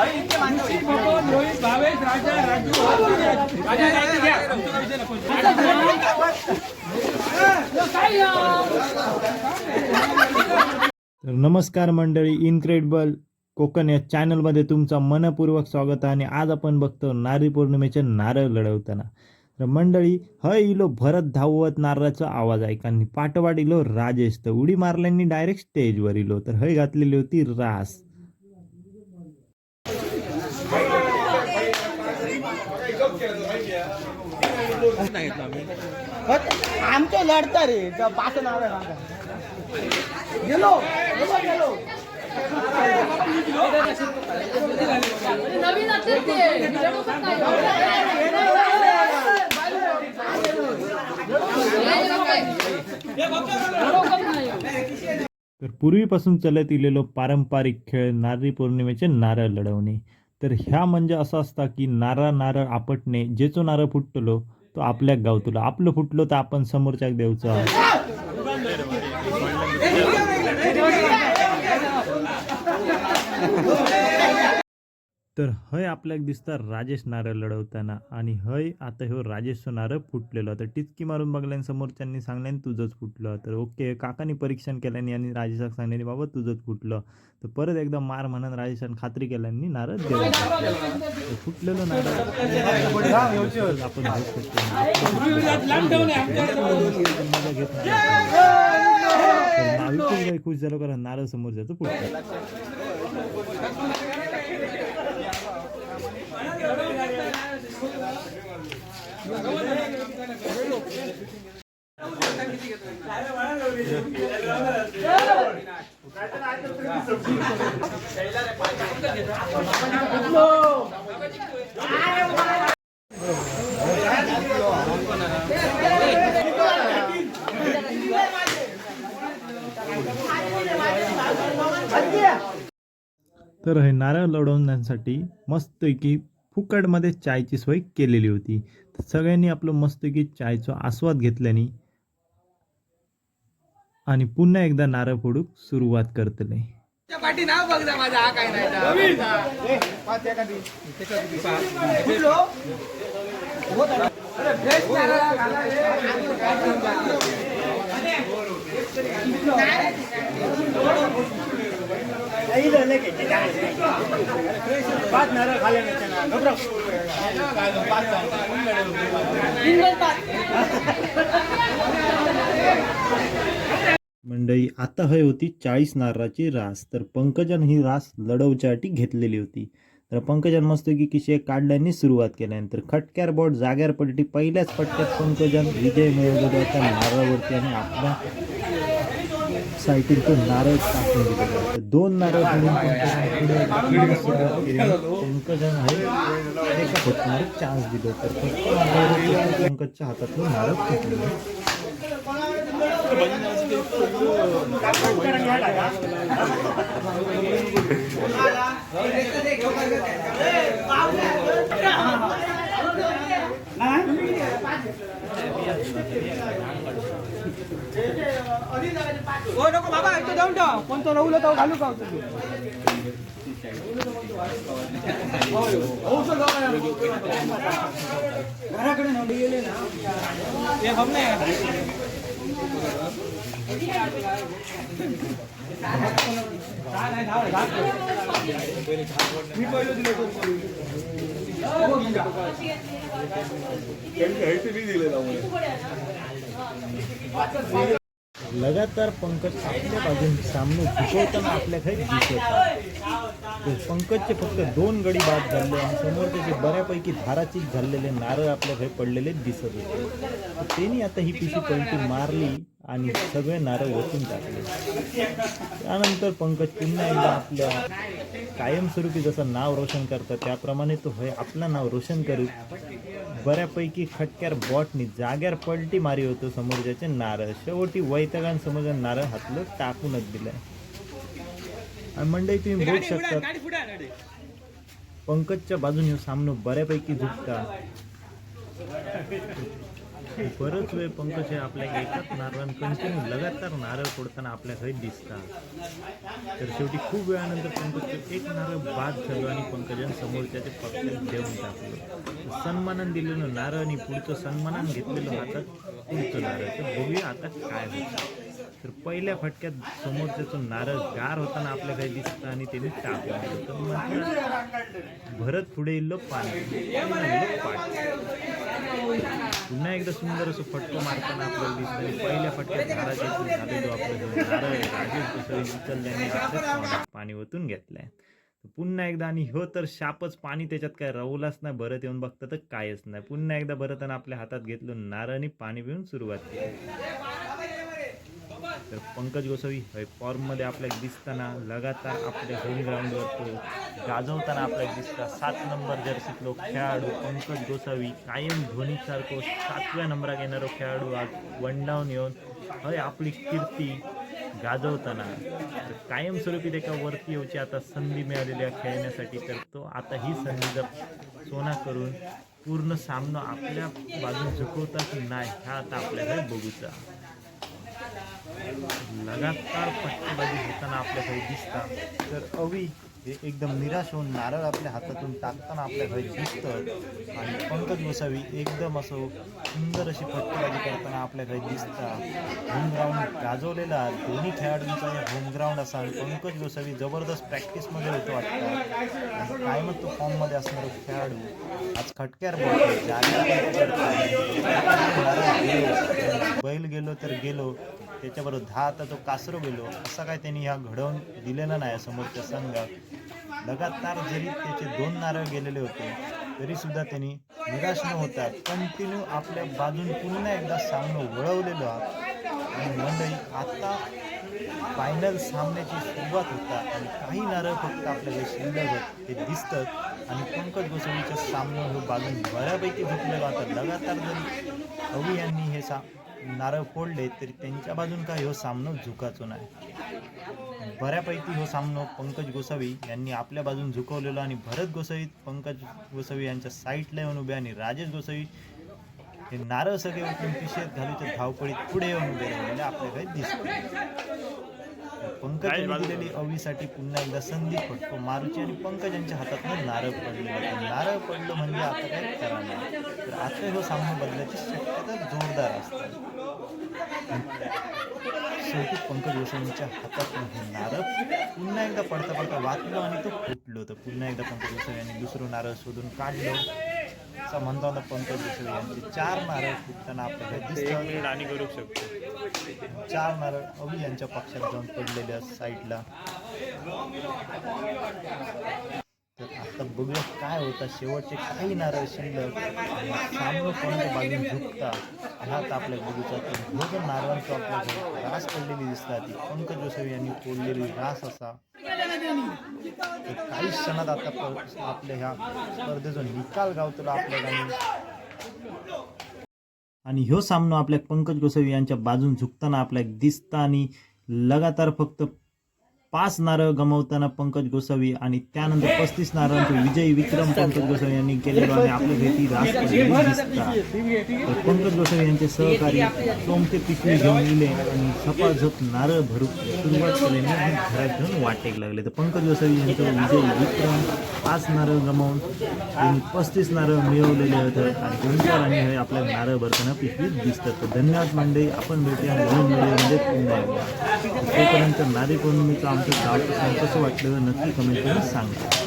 रोहित भावेश राजा राजू राजा राजा घ्या तर नमस्कार मंडळी इनक्रेडिबल कोकण या चॅनलमध्ये तुमचा मनपूर्वक स्वागत आहे आणि आज आपण बघतो नारळी पौर्णिमेचे नारळ लढवताना. तर मंडळी ह इलो भरत धावत नारळाचा आवाज ऐका आणि पाठवाड इलो राजेश. तर उडी मारल्यांनी डायरेक्ट स्टेजवर इलो. तर हय घातलेली होती रास. आमचं लढतं रे. पाच नाव आहे गेलो. गेलो, तर पूर्वीपासून चालत इलेलो पारंपरिक खेळ नारळी पौर्णिमेचे नारळ लढवणे. तर ह्या म्हणजे असं असता की नारळ नारळ आपटणे जेचो नारळ फुटलो तो आपल्याक गावतलो आपलं फुटलो तर आपण समोरच्याक देवचं तर हय आपल्याक दिसता राजेश नारळ लढवताना आणि हय आता ह्यो राजेशचं नारळ फुटलेलो तर टिचकी मारून बघल्यान समोरच्यांनी सांगल्यान तुझंच फुटलं तर ओके काकांनी परीक्षण केल्यानी आणि राजेशाक सांगल्यानी बाबा तुझंच फुटलं. तर परत एकदा मार म्हणून राजेशान खात्री केल्यानी नारळ देवा. फुटलेलं नारळ. आपण घेत खुश झालो कारण नारळ समोर जातो फुटलं 안돼 तर हे नारळ लढवण्यासाठी मस्तपैकी फुकटमध्ये चायची सोय केलेली होती. तर सगळ्यांनी आपलं मस्तपैकी चायचा आस्वाद घेतल्याने आणि पुन्हा एकदा नारळ फोडूक सुरुवात करतले. पाठी नाव बघ माझा हा काय नाही मंडई मंडळी आता हय होती चाळीस नारळाची रास. तर पंकजन ही रास लढवच्यासाठी घेतलेली होती. तर पंकजन मस्तकी किशे काढल्याने सुरुवात केल्यानंतर खटक्यार बोट जाग्यार पडली पहिल्याच पट्ट्यात पंकजन विजय मिळवलेला होता नारळावरती आणि आपल्या साईटील तो नारळ टाकून दिलेला दोन नारळ फोडून पंकजन आहे. एका चान्स दिले. तर पंकजच्या हातातून नारळ फुटले. नको बाबा इथं जाऊन ठेव कोणतं रवलं तर घालू का घराकडे नव्हते गेले ना हे बघ नाही मी पहिलं दिलं लगातार पंकज आपल्या बाजून सामने झुकवताना आपल्या काही दिसत पंकजचे फक्त दोन गडी बाद झाले आणि समोर त्याचे बऱ्यापैकी धाराचीत झालेले नारळ आपल्या पडलेले दिसत होते. त्यांनी आता ही पिशी पलटी मारली आणि सगळे नारळ वचून टाकले. त्यानंतर पंकज पुन्हा एकदा आपल्या कायमस्वरूपी जसं नाव रोशन करतं त्याप्रमाणे तो होय आपलं नाव रोशन करीत बऱ्यापैकी खटक्यार बॉटनी जाग्यार पलटी मारी होतो समोरच्याचे नारळ. शेवटी वैतगान समोरच्या नारळ हातलं टाकूनच दिलंय आणि मंडळी तुम्ही बघू शकता. पंकजच्या बाजूने सामनं बऱ्यापैकी झुकता. बरंच वेळ पंकज हे आपल्या एकाच नारळानं कंटिन्यू लगातार नारळ फोडताना आपल्या घरी दिसतात. तर शेवटी खूप वेळानंतर पंकजचं एक नारळ बाद झालो आणि पंकजांनी समोरच्या ते पक्षात देऊन टाकलं. सन्मानान दिलेलं नारळ आणि पुढचं सन्मानान घेतलेलं हातात पुढचं नारळ. तर बघूया आता काय होतं. तर पहिल्या फटक्यात समोरच्याचं नारळ गार होताना आपल्या काही दिसतं आणि त्याने टाकलं. तर भरत पुढे इल्लो पाणी. पाणी पुन्हा एकदा सुंदर असं फटको मारताना आपल्याला दिसतं आणि पहिल्या फटक्यात नारळाच्या झालेलो नारळ राजेश उचलल्याने पाणी ओतून घेतलंय. पुन्हा एकदा आणि हो तर शापच पाणी त्याच्यात काय राहूलाच नाही भरत येऊन बघतं तर कायच नाही. पुन्हा एकदा भरताना आपल्या हातात घेतलं नारळ आणि पाणी पिऊन सुरुवात केली. तर पंकज गोसावी हे फॉर्ममध्ये आपल्याला दिसताना लगातार आपल्या होम ग्राउंडवर तो गाजवताना आपल्याला दिसतात. सात नंबर जर्सीतलो खेळाडू पंकज गोसावी. कायम धोनीसारखो सातव्या नंबराक येणारो खेळाडू आज वन डाऊन येऊन हय आपली कीर्ती गाजवताना. तर कायमस्वरूपी त्याच्या वरती येऊची आता संधी मिळालेली आहे खेळण्यासाठी. तर तो आता ही संधी जर सोना करून पूर्ण सामना आपल्या बाजून झुकवता की नाही ह्या आता आपल्याकडे बघूचा. लगातार पट्टेबाजी होताना आपल्याकडे दिसतात. तर अवी हे एकदम निराश होऊन नारळ आपल्या हातातून टाकताना आपल्या घरी दिसतं. आणि पंकज गोसावी एकदम असं सुंदर अशी फटकेबाजी करताना आपल्या घरी दिसतात. होम गाजवलेला दोन्ही खेळाडूंचा होमग्राऊंड असा आणि पंकज गोसावी जबरदस्त प्रॅक्टिसमध्ये होतो वाटतं. आणि कायमच तो फॉर्ममध्ये असणारा खेळाडू? आज खटक्यार बोलतो बैल गेलो तर गेलो. त्याच्याबरोबर दहा आता तो कासरो गेलो. असं काय त्यांनी ह्या घडवून दिलेलं नाही समोरच्या संघात लगातार जरी त्याचे दोन नारळ गेलेले होते तरी सुद्धा त्यांनी निराश न होता कंटिन्यू आपल्या बाजून पुन्हा एकदा सामनं वळवलेलो आहात आणि मंडळी आता फायनल सामन्याची सुरुवात होता. आणि काही नारळ फक्त आपल्याला शिल्लक होत ते दिसतात. आणि पंकज गोसावीचं सामनं हे हो बाजून बऱ्यापैकी झुकलेलं आता लगातार जरी अवी यांनी हे सा नारळ फोडले तरी त्यांच्या बाजून काही हो सामनं झुकाचो नाही. बऱ्यापैकी हो सामनो पंकज गोसावी यांनी आपल्या बाजून झुकवलेलो आणि भरत गोसावी पंकज गोसावी यांच्या साईडला येऊन उभे आणि राजेश गोसावी हे नारळ सगळे उठून पिशेत घालूच्या धावपळीत पुढे येऊन उभे राहिलेले आपल्याकडे दिसतो पंकज यांनी दिलेली अवीसाठी पुन्हा एकदा संधी फटको मारूची आणि पंकज यांच्या हातातनं नारळ पडलेलं होतं नारळ पडलं म्हणजे आता काय करा नाही तर आता हो सामना बदलायची शक्यता जोरदार असते. शेवटी पंकज गोस्वामीच्या हातातून हे नारळ पुन्हा एकदा पडता पडता वाचलो आणि तो फुटलो. तर पुन्हा एकदा पंकज गोस्वामी यांनी दुसरं नारळ शोधून काढलं. आता पंकज गोस्वामी यांचे चार नारळ फुटताना आपल्याला दिसतात आणि करू शकतो. चार नारळ अवी यांच्या पक्षात जाऊन पडलेल्या साईडला. तर आता बघूया काय होता. शेवटचे काही नारळ शिल्लक सामनं कोणत्या बाजून झुकता. ह्यात आपल्या बघूचा तर जो नारळांचा आपल्या रास पडलेली दिसतात ती पंकज गोसावी यांनी फोडलेली रास असा. काही क्षणात आता आपल्या ह्या स्पर्धेचा निकाल गावतला आपल्या गाणी आणि ह्यो सामनो आपल्या पंकज गोसावी यांच्या बाजून झुकताना आपल्याला दिसता आणि लगातार फक्त पाच नारळ गमावताना पंकज गोसावी आणि त्यानंतर पस्तीस नारळांचे विजयी विक्रम पंकज गोसावी यांनी केलेलो आणि आपल्या भेटी रास तर पंकज गोसावी यांचे सहकारी सोमते पिशवी घेऊन गेले आणि झपाझप नारळ भरू सुरुवात केल्याने आणि घरात घेऊन वाटेक लागले. तर पंकज गोसावी यांचं विजयी विक्रम पाच नारळ गमावून त्यांनी पस्तीस नारळ मिळवलेले होते आणि ओंकार आणि हे आपल्या नारळ भरताना पिशवीत दिसतात. तर धन्यवाद मंडळी आपण भेटूया नवीन व्हिडिओमध्ये म्हणजे पुन्हा तोपर्यंत नारी पौर्णिमेचं आमचं गाव कसं वाटलं नक्की कमेंट करून सांगा.